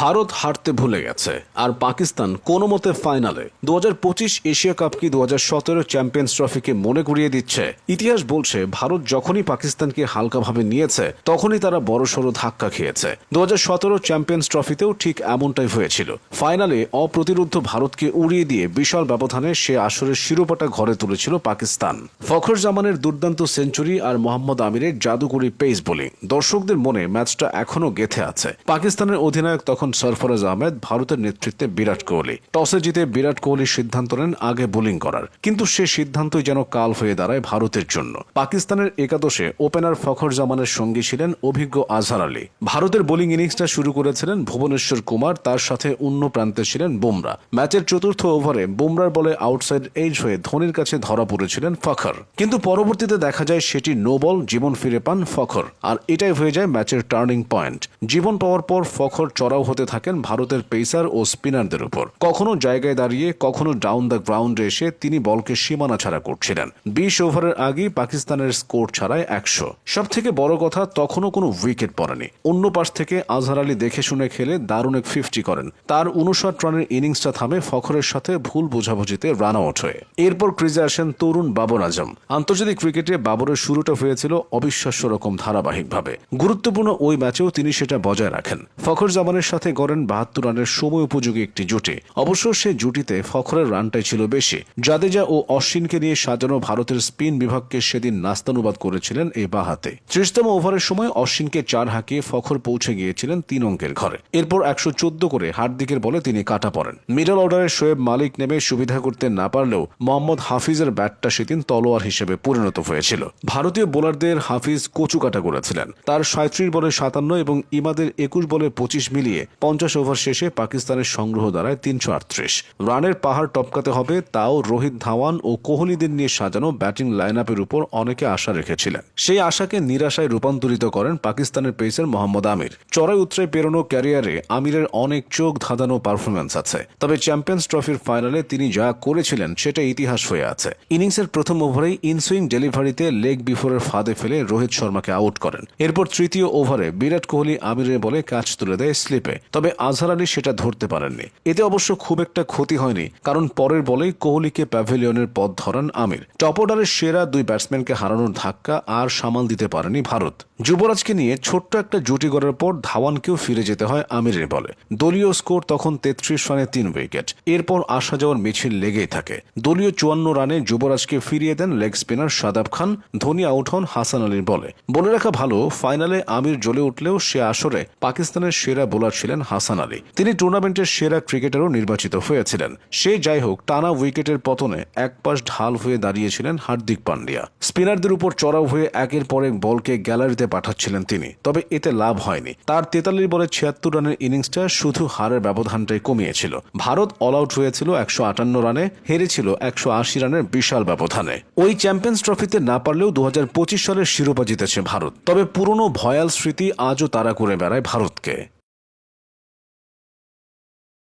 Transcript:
ভারত হারতে ভুলে গেছে। আর পাকিস্তান কোনো মতে ফাইনালে। দু হাজার পঁচিশ এশিয়া কাপ কি দু চ্যাম্পিয়ন্স ট্রফিকে মনে করিয়ে দিচ্ছে? ইতিহাস বলছে, ভারত যখনই পাকিস্তানকে হালকাভাবে নিয়েছে, তখনই তারা বড়সড় ধাক্কা খেয়েছে। দু চ্যাম্পিয়ন্স ট্রফিতেও ঠিক এমনটাই হয়েছিল। ফাইনালে অপ্রতিরোধ ভারতকে উড়িয়ে দিয়ে বিশাল ব্যবধানে সে আসরের শিরোপাটা ঘরে তুলেছিল পাকিস্তান। ফখর জামানের দুর্দান্ত সেঞ্চুরি আর মোহাম্মদ আমিরের জাদুকরি পেস বোলিং। দর্শকদের মনে ম্যাচটা এখনও গেথে আছে। পাকিস্তানের অধিনায়ক তখন সরফরাজ আহমেদ ভারতের নেতৃত্বে বিরাট কোহলি। টসে জিতে বিরাট কোহলি সিদ্ধান্ত নেন আগে বোলিং করার। কিন্তু সে সিদ্ধান্তই যেন কাল হয়ে দাঁড়ায় ভারতের জন্য। পাকিস্তানের একাদশে ওপেনার ফখর জামানের সঙ্গী ছিলেন অভিজ্ঞ আজহার আলী। ভারতের বোলিং ইনিংসটা শুরু করেছিলেন ভুবনেশ্বর কুমার, তার সাথে অন্য প্রান্তে ছিলেন বুমরা। ম্যাচের চতুর্থ ওভারে বুমরার বলে আউটসাইড এজ হয়ে ধোনির কাছে ধরা পড়েছিলেন ফখর। কিন্তু পরবর্তীতে দেখা যায় সেটি নো বল, জীবন ফিরে পান ফখর। আর এটাই হয়ে যায় ম্যাচের টার্নিং পয়েন্ট। জীবন পাওয়ার পর ফখর চড়াও হতে থাকেন ভারতের পেসার ও স্পিনারদের উপর। কখনো জায়গায় দাঁড়িয়ে, কখনো ডাউন দ্য গ্রাউন্ডে এসে তিনি বলকে সীমানা ছাড়া করছিলেন। বিশ ওভারের আগেই পাকিস্তানের স্কোর ছাড়ায় একশো। সব থেকে বড় কথা, তখনও কোনো উইকেট পড়েনি। অন্য পাশ থেকে আজহার আলী দেখে শুনে খেলে দারুণ এক ফিফটি করেন। তার উনষাট রানের ইনিংসটা থামে ফখরের সাথে ভুল বোঝাবুঝিতে রান আউট হয়ে। এরপর ক্রিজে আসেন তরুণ বাবর আজম। আন্তর্জাতিক ক্রিকেটে বাবরের শুরুটা হয়েছিল অবিশ্বাস্য রকম ধারাবাহিকভাবে। গুরুত্বপূর্ণ ওই ম্যাচেও তিনি সেটা বজায় রাখেন। ফখর জামানের সাথে গড়েন বাহাত্তর রানের সময় উপযোগী একটি জুটি। অবশ্য সে জুটিতে ফখরের রানটাই ছিল বেশি। জাদেজা ও অশ্বিনকে নিয়ে সাজানো ভারতের স্পিন বিভাগকে সেদিন নাস্তানুবাদ করেছিলেন এই বাহাতে। ত্রিশতম ওভারের সময় অশ্বিনকে চার হাঁকিয়ে ফখর পৌঁছে গিয়েছিলেন তিন অঙ্কের ঘরে। এরপর একশো চোদ্দ করে হার্দিকের বলে তিনি কাটা পড়েন। মিডল অর্ডারে শোয়েব মালিক নেমে সুবিধা করতে না পারলেও মোহাম্মদ হাফিজের ব্যাটটা সেদিন তলোয়ার হিসেবে পরিণত হয়েছিল। ভারতীয় বোলারদের হাফিজ কচু কাটা করেছিলেন। তার সাঁত্রিশ বলে সাতান্ন এবং ইমাদের একুশ বলে পঁচিশ মিলিয়ে পঞ্চাশ ওভার শেষে পাকিস্তানের সংগ্রহ দাঁড়ায় তিনশো আটত্রিশ। রানের পাহাড় টপকাতে হবে তাও রোহিত ধাওয়ান ও কোহলিদের নিয়ে সাজানো ব্যাটিং লাইন আপের উপর অনেকে আশা রেখেছিলেন। সেই আশাকে নিরাশায় রূপান্তরিত করেন পাকিস্তানের পেসার মোহাম্মদ আমির। চড়াই উত্তরে পেরোনো ক্যারিয়ারে আমিরের অনেক চোখ ধাঁধানো পারফরমেন্স আছে। তবে চ্যাম্পিয়ন্স ট্রফির ফাইনালে তিনি যা করেছিলেন সেটা ইতিহাস হয়ে আছে। ইনিংসের প্রথম ওভারেই ইনসুইং ডেলিভারিতে লেগ বিফোরের ফাঁদে ফেলে রোহিত শর্মাকে আউট করেন। এরপর তৃতীয় ওভারে বিরাট কোহলি আমিরের বলে ক্যাচ তুলে দেয় স্লিপে তবে আজহার আলী সেটা ধরতে পারেননি। এতে অবশ্য খুব একটা ক্ষতি হয়নি, কারণ পরের বলেই কোহলিকে প্যাভিলিয়নের পথ ধরান আমির। টপ অর্ডারের সেরা দুই ব্যাটসম্যানকে হারানোর ধাক্কা আর সামাল দিতে পারেনি ভারত। যুবরাজকে নিয়ে ছোট্ট একটা জুটি গড়ার পর ধাওয়ানকেও ফিরে যেতে হয় আমিরের বলে। দলীয় স্কোর তখন তেত্রিশ রানে তিন উইকেট। এরপর আসা যাওয়ার মিছিল লেগেই থাকে। দলীয় চুয়ান্ন রানে যুবরাজকে ফিরিয়ে দেন leg spinner Shadab Khan, Dhoni out হন হাসান আলীর বলে। বলে রাখা ভালো, ফাইনালে আমির জ্বলে উঠলেও সে আসরে পাকিস্তানের সেরা বোলার ছিলেন হাসান আলী। তিনি টুর্নামেন্টের সেরা ক্রিকেটারও নির্বাচিত হয়েছিলেন। সে যাই হোক, টানা উইকেটের পতনে এক পাশ ঢাল হয়ে দাঁড়িয়েছিলেন হার্দিক পান্ডিয়া। স্পিনারদের উপর চড়াও হয়ে একের পর এক বলকে গ্যালারিতে পাঠাচ্ছিলেন তিনি। তবে এতে লাভ হয়নি। তার তেতাল্লিশ বলে ছিয়াত্তর রানের ইনিংসটা শুধু হারের ব্যবধানটাই কমিয়েছিল। ভারত অল আউট হয়েছিল একশো আটান্ন রানে, হেরেছিল একশো আশি রানের বিশাল ব্যবধানে। ওই চ্যাম্পিয়ন্স ট্রফিতে না পারলেও দু হাজার পঁচিশ সালের শিরোপা জিতেছে ভারত। তবে পুরনো ভয়াল স্মৃতি আজও তারা করে বেড়ায় ভারতকে।